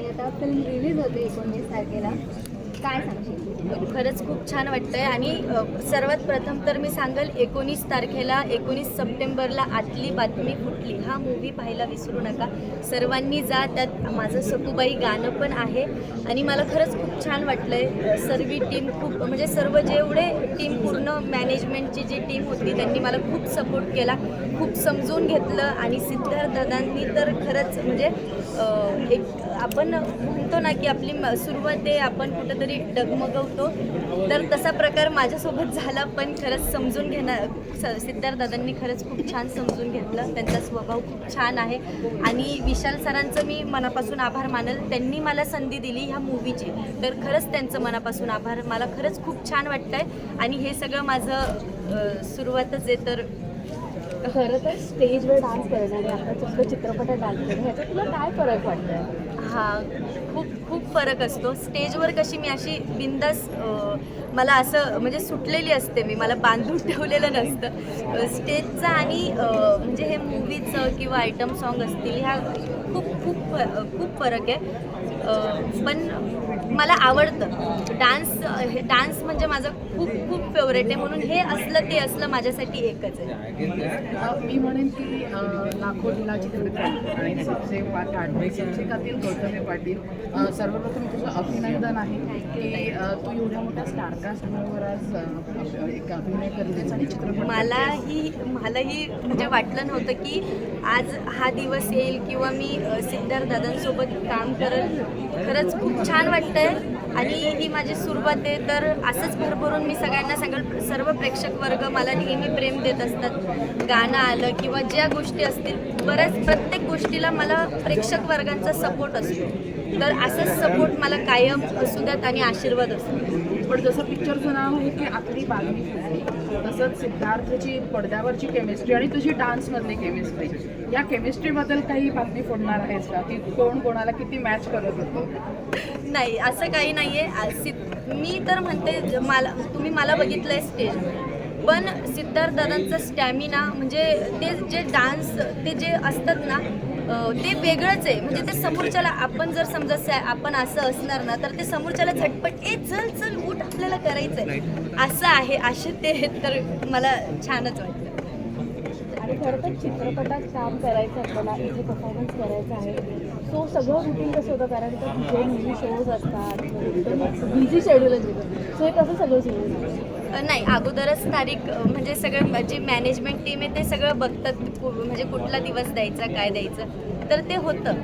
आणि आता film release होते एकोणवीस तारखेला काय सांगशील? खरंच खूप छान वाटतंय आणि सर्वात प्रथम तर मी सांगेल एकोणीस तारखेला एकोणीस सप्टेंबरला आतली बातमी फुटली. हा मूवी पाहायला विसरू नका. सर्वांनी जा त्यात माझं सकुबाई गाणं पण आहे आणि मला खरंच खूप छान वाटलंय. सर्व टीम खूप म्हणजे सर्व जेवढे टीम पूर्ण मॅनेजमेंटची जी टीम होती त्यांनी मला खूप सपोर्ट केला खूप समजून घेतलं आणि सिद्धार्थ दादांनी तर खरंच म्हणजे एक आपण म्हणतो ना की आपली म- सुरुवात आहे आपण कुठंतरी डगमगवतो. तर तसा प्रकार माझ्यासोबत झाला पण खरंच समजून घेणार स- खरंच खूप छान समजून घेतलं. त्यांचा स्वभाव खूप छान आहे. आणि विशाल सरांचं मी मनापासून आभार मानल. त्यांनी मला संधी दिली ह्या मूवीची तर खरंच त्यांचं मनापासून आभार. मला खरंच खूप छान वाटतंय. आणि हे सगळं माझं सुरुवातच आहे. तर खरं तर स्टेजवर डान्स करणं आणि आता फक्त चित्रपटात डान्स करणं ह्याचा तुला काय फरक वाटतोय? हा खूप खूप फरक असतो. स्टेजवर कशी मी अशी बिंदास मला असं म्हणजे सुटलेली असते मी मला बांधून ठेवलेलं नसतं. स्टेजचं आणि म्हणजे हे मूवीचं किंवा आयटम सॉन्ग असतील ह्या खूप खूप खूप फरक आहे. पण मला आवडतं. डान्स हे डान्स म्हणजे माझं खूप खूप फेवरेट आहे म्हणून हे असलं ते असलं माझ्यासाठी एकच आहे. मी म्हणेन की लाखो दिला चित्रपट आणि सबसे पाटील शिक्षकातील गौतमी पाटील अ, सर्वप्रथम तुझं अभिनंदन आहे की तू एवढ्या मोठ्या स्टारकास्टवर आज एक अभिनय करतेस आणि चित्रपट मलाही मलाही म्हणजे वाटलं नव्हतं की आज हा दिवस येईल किंवा मी सिद्धार्थ दादांसोबत काम करत खरंच खूप छान वाटतंय आणि ही माझी सुरुवात आहे तर असंच भरभरून मी सगळ्यांना सांगेल सर्व प्रेक्षक वर्ग मला नेहमी प्रेम देत असतात. गाणं आलं किंवा ज्या गोष्टी असतील बऱ्याच प्रत्येक गोष्टीला मला प्रेक्षक वर्गांचा सपोर्ट असतो. तर असंच सपोर्ट मला कायम असू द्यात आणि आशीर्वाद असू पण जसं पिक्चरचं नाव आहे की आपली बातमी तसंच सिद्धार्थची पडद्यावरची केमिस्ट्री आणि तुझी डान्समधली केमिस्ट्री या केमिस्ट्रीबद्दल काही बातमी फोडणार आहेस का? की कोण कोणाला किती मॅच करत होतो? नाही असं काही नाही आहे मी तर म्हणते ज- मला तुम्ही मला बघितलं आहे स्टेज पण सिद्धार्थ दादांचा स्टॅमिना म्हणजे ते जे डान्स ते जे असतात ना ते वेगळंच आहे. म्हणजे ते समोरच्याला आपण जर समजा आपण असं असणार ना तर ते समोरच्याला झटपट ए चल चल उठ आपल्याला करायचं आहे असं आहे असे ते तर मला छानच वाटतं. आणि खरं तर चित्रपटात काम करायचं आपल्याला इथे परफॉर्मन्स करायचा आहे. सो सगळं रुटीन कसं होतं? कारण का तुझे मूवी शोज असतात बिझी शेड्यूल आहे सो हे कसं सगळं सुरू झालं नाही अगोदरच तारीख म्हणजे सगळं जे मॅनेजमेंट टीम आहे ते सगळं बघतात म्हणजे कुठला दिवस द्यायचा काय द्यायचं. तर ते होतं.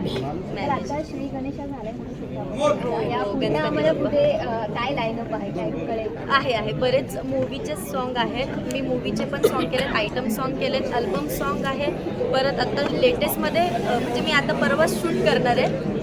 श्री गणेशा झालाय. पुढे आम्हाला पुढे काय लाईनअप आहे? काय कळेल? आहे आहे. बरेच मूवीचे सॉन्ग आहेत. मी मूवीचे पण सॉन्ग केलेत आयटम सॉन्ग केलेत अल्बम सॉन्ग आहे. परत आता लेटेस्टमध्ये म्हणजे मी आता परवाच शूट करणार आहे.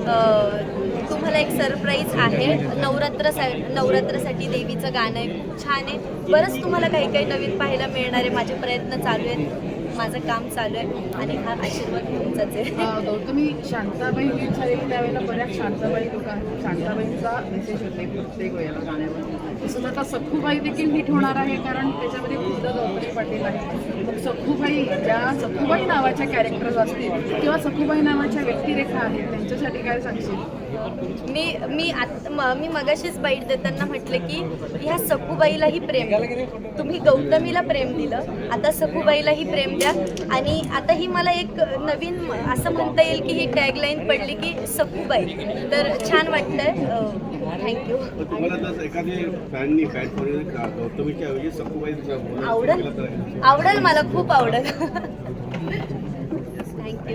तुम्हाला एक सरप्राईज आहे. नवरात्र नवरात्रासाठी देवीचं गाणं आहे. खूप छान आहे. बरंच तुम्हाला काही काही नवीन पाहायला मिळणार आहे. माझे प्रयत्न चालू आहेत. माझं काम चालू आहे आणि हा आशीर्वाद तुमचाच आहे गौतमी शांताबाई गीत झालेली त्यावेळेला बऱ्याच शांताबाई लोक शांताबाईंचा मेसेज होते प्रत्येक वेळेला गाण्यावर. तसंच आता सखूबाई देखील हिट होणार आहे कारण त्याच्यामध्ये खुद्द गौतमी पाटील आहे मग सखूबाई ज्या सखूबाई नावाच्या कॅरेक्टर्स असतील किंवा सखूबाई नावाच्या व्यक्तिरेखा आहेत त्यांच्यासाठी काय सांगशील? मी मी आत म- मी मगाशीच बाईट देताना म्हटलं की ह्या सखूबाईलाही प्रेम. तुम्ही गौतमीला प्रेम दिलं आता सखूबाईलाही प्रेम होत्या आणि आता ही मला एक नवीन असं म्हणता येईल की ही टॅगलाईन पडली की सखूबाई तर छान वाटतंय. थँक्यू आवडेल. आवडेल मला. खूप आवडल. थँक्यू